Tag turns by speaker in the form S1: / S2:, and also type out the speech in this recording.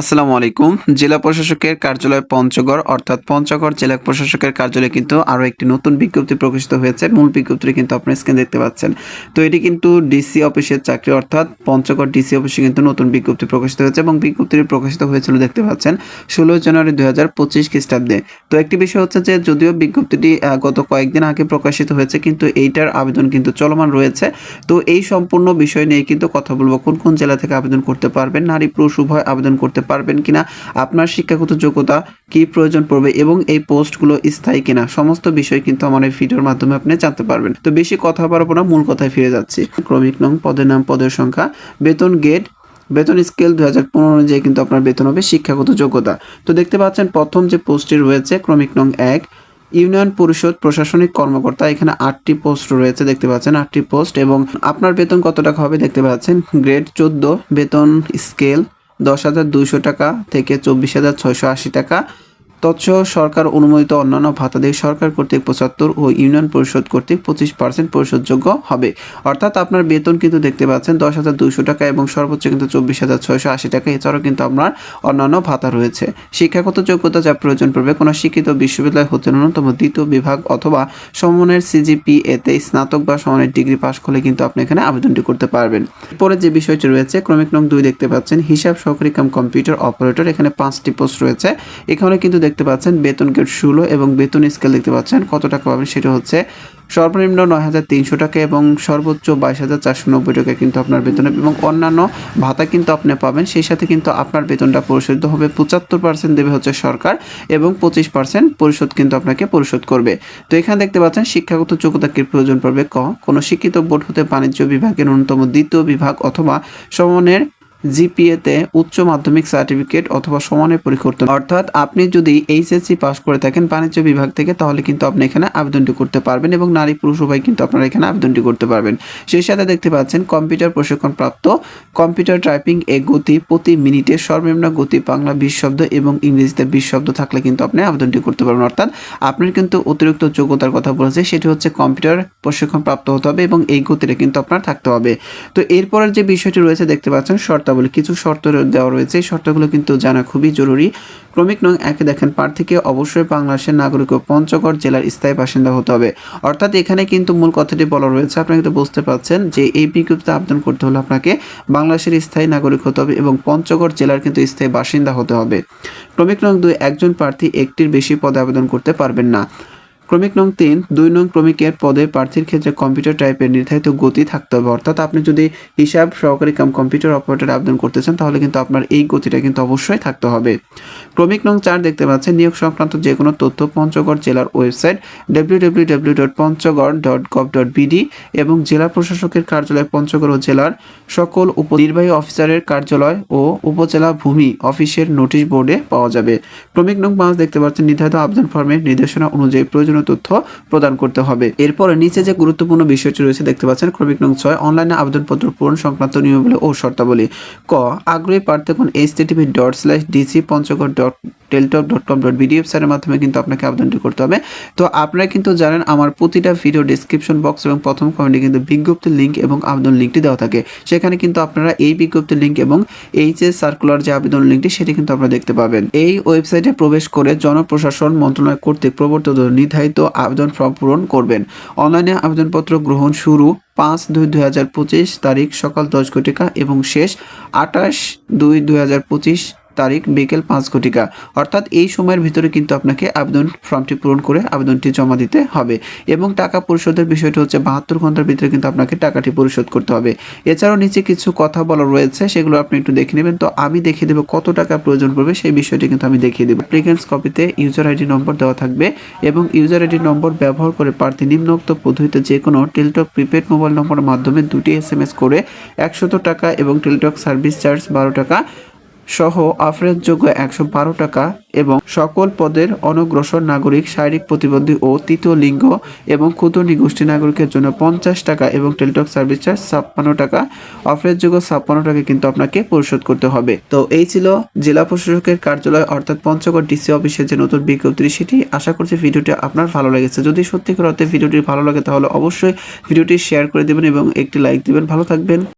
S1: আসসালামু আলাইকুম। জেলা প্রশাসকের কার্যালয় পঞ্চগড়, অর্থাৎ পঞ্চগড় জেলা প্রশাসকের কার্যালয়ে কিন্তু আরও একটি নতুন বিজ্ঞপ্তি প্রকাশিত হয়েছে। মূল বিজ্ঞপ্তি কিন্তু আপনার স্ক্রিন দেখতে পাচ্ছেন। তো এটি কিন্তু ডিসি অফিসের চাকরি, অর্থাৎ পঞ্চগড় ডিসি অফিসে কিন্তু নতুন বিজ্ঞপ্তি প্রকাশিত হয়েছে এবং বিজ্ঞপ্তিটি প্রকাশিত হয়েছিল দেখতে পাচ্ছেন ষোলো জানুয়ারি দুই হাজার পঁচিশ খ্রিস্টাব্দে। তো একটি বিষয় হচ্ছে যে যদিও বিজ্ঞপ্তিটি গত কয়েকদিন আগে প্রকাশিত হয়েছে, কিন্তু এইটার আবেদন কিন্তু চলমান রয়েছে। তো এই সম্পূর্ণ বিষয় নিয়ে কিন্তু কথা বলব। কোন কোন জেলা থেকে আবেদন করতে পারবেন? নারী, পুরুষ, উভয় আবেদন করতে পারবেন কিনা, আপনার শিক্ষাগত যোগ্যতা কি প্রয়োজন পড়বে এবং এই পোস্টগুলো স্থায়ী কিনা, সমস্ত বিষয় কিন্তু আমার এই ভিডিওর মাধ্যমে আপনি জানতে পারবেন। তো বেশি কথা বাড়াবো না, মূল কথায় ফিরে যাচ্ছি। ক্রমিক নং, পদের নাম, পদের সংখ্যা, বেতন গেট, বেতন স্কেল দু হাজার পনেরো অনুযায়ী কিন্তু আপনার বেতন হবে শিক্ষাগত যোগ্যতা। তো দেখতে পাচ্ছেন প্রথম যে পোস্টটি রয়েছে, ক্রমিক নং এক, ইউনিয়ন পরিষদ প্রশাসনিক কর্মকর্তা, এখানে আটটি পোস্ট রয়েছে, দেখতে পাচ্ছেন আটটি পোস্ট এবং আপনার বেতন কত টাকা হবে দেখতে পাচ্ছেন, গ্রেড চোদ্দ, বেতন স্কেল দশ হাজার দুইশো টাকা থেকে চব্বিশ হাজার ছয়শো আশি টাকা। তৎসহ সরকার অনুমোদিত অন্যান্য ভাতা দিয়ে সরকার কর্তৃক পঁচাত্তর ও ইউনিয়ন পরিষদ কর্তৃক পঁচিশ পার্সেন্ট পরিশোধযোগ্য হবে। অর্থাৎ আপনার বেতন কিন্তু দেখতে পাচ্ছেন দশ হাজার দুইশো টাকা এবং সর্বোচ্চ কিন্তু চব্বিশ হাজার ছয়শো আশি টাকা। এছাড়াও কিন্তু আপনার অন্যান্য ভাতা রয়েছে। শিক্ষাগত যোগ্যতা যা প্রয়োজন পড়বে কোনো শিক্ষিত বিশ্ববিদ্যালয় হতে ন্যূনতম দ্বিতীয় বিভাগ অথবা সমনের সিজিপি এতে স্নাতক বা সমানের ডিগ্রি পাশ করলে কিন্তু আপনি এখানে আবেদনটি করতে পারবেন। পরে যে বিষয়টি রয়েছে, ক্রমিক নং দুই দেখতে পাচ্ছেন, হিসাব সহকারী কাম কম্পিউটার অপারেটর, এখানে পাঁচটি পোস্ট রয়েছে। এখানে কিন্তু দেখতে পাচ্ছেন বেতন গেট ষোলো এবং বেতন স্কেল দেখতে পাচ্ছেন কত টাকা পাবেন সেটা হচ্ছে সর্বনিম্ন নয় হাজার তিনশো টাকা এবং সর্বোচ্চ বাইশ হাজার চারশো নব্বই টাকা কিন্তু আপনার বেতন এবং অন্যান্য ভাতা কিন্তু আপনি পাবেন, সেই সাথে কিন্তু আপনার বেতনটা পরিশোধিত হবে। পঁচাত্তর পার্সেন্ট দেবে হচ্ছে সরকার এবং পঁচিশ পার্সেন্ট পরিশোধ কিন্তু আপনাকে পরিশোধ করবে। তো এখানে দেখতে পাচ্ছেন শিক্ষাগত যোগ্যতা কি প্রয়োজন পড়বে? ক, কোনো শিক্ষিত বোর্ড হতে বাণিজ্য বিভাগের ন্যূনতম দ্বিতীয় বিভাগ অথবা সমানের জিপিএতে উচ্চ মাধ্যমিক সার্টিফিকেট অথবা সমানের হবে। অর্থাৎ আপনি যদি এইচএসসি পাস করে থাকেন বাণিজ্য বিভাগ থেকে, তাহলে কিন্তু আপনি এখানে আবেদনটি করতে পারবেন এবং নারী পুরুষ উভয় কিন্তু আপনারা এখানে আবেদনটি করতে পারবেন। সেই সাথে দেখতে পাচ্ছেন, কম্পিউটার প্রশিক্ষণ প্রাপ্ত কম্পিউটার টাইপিং এ গতি প্রতি মিনিটে সর্বনিম্ন গতি বাংলা বিশ শব্দ এবং ইংরেজিতে বিশ শব্দ থাকলে কিন্তু আপনি আবেদনটি করতে পারবেন। অর্থাৎ আপনার কিন্তু অতিরিক্ত যোগ্যতার কথা বলেছে, সেটি হচ্ছে কম্পিউটার প্রশিক্ষণ প্রাপ্ত হতে হবে এবং এই গতিটা কিন্তু আপনার থাকতে হবে। তো এরপরের যে বিষয়টি রয়েছে, দেখতে পাচ্ছেন শর্তাবলী কিছু শর্ত দেওয়া রয়েছে। এই শর্তগুলো কিন্তু জানা খুবই জরুরি। ক্রমিক নং একে দেখেন, প্রার্থীকে অবশ্যই বাংলাদেশের নাগরিক ও পঞ্চগড় জেলার স্থায়ী বাসিন্দা হতে হবে। অর্থাৎ এখানে কিন্তু মূল কথাটি বলা রয়েছে। আপনারা কিন্তু বুঝতে পারছেন যে এই বিজ্ঞপ্তিতে আবেদন করতে হলে আপনাকে বাংলাদেশের স্থায়ী নাগরিক হতে হবে এবং পঞ্চগড় জেলার কিন্তু স্থায়ী বাসিন্দা হতে হবে। ক্রমিক নং দুই, একজন প্রার্থী একটির বেশি পদে আবেদন করতে পারবেন না। ক্রমিক নং তিন, দুই নং ক্রমিকের পদে প্রার্থীর ক্ষেত্রে কম্পিউটার টাইপের নির্ধারিত গতি থাকতে হবে। অর্থাৎ আপনি যদি হিসাব সহকারী কাম কম্পিউটার অপারেটর আবেদন করতে চান, তাহলে কিন্তু আপনার এই গতিটা কিন্তু অবশ্যই থাকতে হবে। ক্রমিক নং চার দেখতে পাচ্ছেন, নিয়োগ সংক্রান্ত যে কোনো তথ্য পঞ্চগড় জেলার website W W W dot Panchagarh dot gov dot BD এবং জেলা প্রশাসকের কার্যালয় পঞ্চগড় ও জেলার সকল উপনির্বাহী অফিসারের কার্যালয় ও উপজেলা ভূমি অফিসের নোটিশ বোর্ডে পাওয়া যাবে। ক্রমিক নং পাঁচ দেখতে পাচ্ছেন, নির্ধারিত আবেদন ফর্মের নির্দেশনা অনুযায়ী প্রয়োজনীয় তথ্য প্রদান করতে হবে। এরপরে নিচে যে গুরুত্বপূর্ণ বিষয়টি রয়েছে দেখতে পাচ্ছেন, ক্রমিক নং ছয়, অনলাইনে আবেদনপত্র পূরণ সংক্রান্ত নিয়মাবলী ও শর্তাবলী। ক, আগ্রহী প্রার্থীগণ H TV dot slash DC Panchagarh dot Teletalk dot com dot BD ওয়েবসাইটের মাধ্যমে কিন্তু আপনাকে আবেদনটি করতে হবে। তো আপনারা কিন্তু জানেন, আমার প্রতিটা ভিডিও ডিসক্রিপশন বক্স এবং প্রথম কমেন্টে কিন্তু বিজ্ঞপ্তির লিঙ্ক এবং আবেদন লিঙ্কটি দেওয়া থাকে। সেখানে কিন্তু আপনারা এই বিজ্ঞপ্তির লিঙ্ক এবং এইচএস সার্কুলার যে আবেদন লিঙ্কটি সেটি কিন্তু আপনারা দেখতে পাবেন। এই ওয়েবসাইটে প্রবেশ করে জনপ্রশাসন মন্ত্রণালয় কর্তৃক প্রবর্তিত নির্ধারিত আবেদন ফর্ম পূরণ করবেন। অনলাইনে আবেদনপত্র গ্রহণ শুরু পাঁচ দুই দুই হাজার পঁচিশ তারিখ সকাল দশ ঘটিকা এবং শেষ আঠাশ দুই দুই হাজার পঁচিশ তারিখ বিকেল পাঁচ ঘটিকা। অর্থাৎ এই সময়ের ভিতরে কিন্তু আপনাকে আবেদন ফর্মটি পূরণ করে আবেদনটি জমা দিতে হবে। এবং টাকা পরিশোধের বিষয়টি হচ্ছে বাহাত্তর ঘণ্টার ভিতরে কিন্তু আপনাকে টাকাটি পরিশোধ করতে হবে। এছাড়াও নিচে কিছু কথা বলা রয়েছে, সেগুলো আপনি একটু দেখে নেবেন। তো আমি দেখিয়ে দেবো কত টাকা প্রয়োজন পড়বে, সেই বিষয়টি কিন্তু আমি দেখিয়ে দেবো। অ্যাপ্লিকেন্টস কপিতে ইউজার আইডি নম্বর দেওয়া থাকবে এবং ইউজার আইডি নম্বর ব্যবহার করে প্রার্থী নিম্নোক্ত পদ্ধতিতে যে কোনো টেলটক প্রিপেড মোবাইল নম্বরের মাধ্যমে দুটি এস এম এস করে একশত টাকা এবং টেলটক সার্ভিস চার্জ বারো টাকা সহ আফরেজযোগ্য একশো বারো টাকা এবং সকল পদের অনগ্রসর নাগরিক, শারীরিক প্রতিবন্ধী ও তৃতীয় লিঙ্গ এবং ক্ষুদ্র নিগোষ্ঠী নাগরিকের জন্য পঞ্চাশ টাকা এবং টেলিটক সার্ভিস চার্জ ছাপ্পান্ন টাকা। অফারেজযোগ্য ছাপ্পান্ন টাকা কিন্তু আপনাকে পরিশোধ করতে হবে। তো এই ছিল জেলা প্রশাসকের কার্যালয় অর্থাৎ পঞ্চগড় ডিসি অফিসের যে নতুন বিজ্ঞপ্তি সেটি। আশা করছি ভিডিওটি আপনার ভালো লেগেছে। যদি সত্যি অর্থে ভিডিওটি ভালো লাগে তাহলে অবশ্যই ভিডিওটি শেয়ার করে দেবেন এবং একটি লাইক দিবেন। ভালো থাকবেন।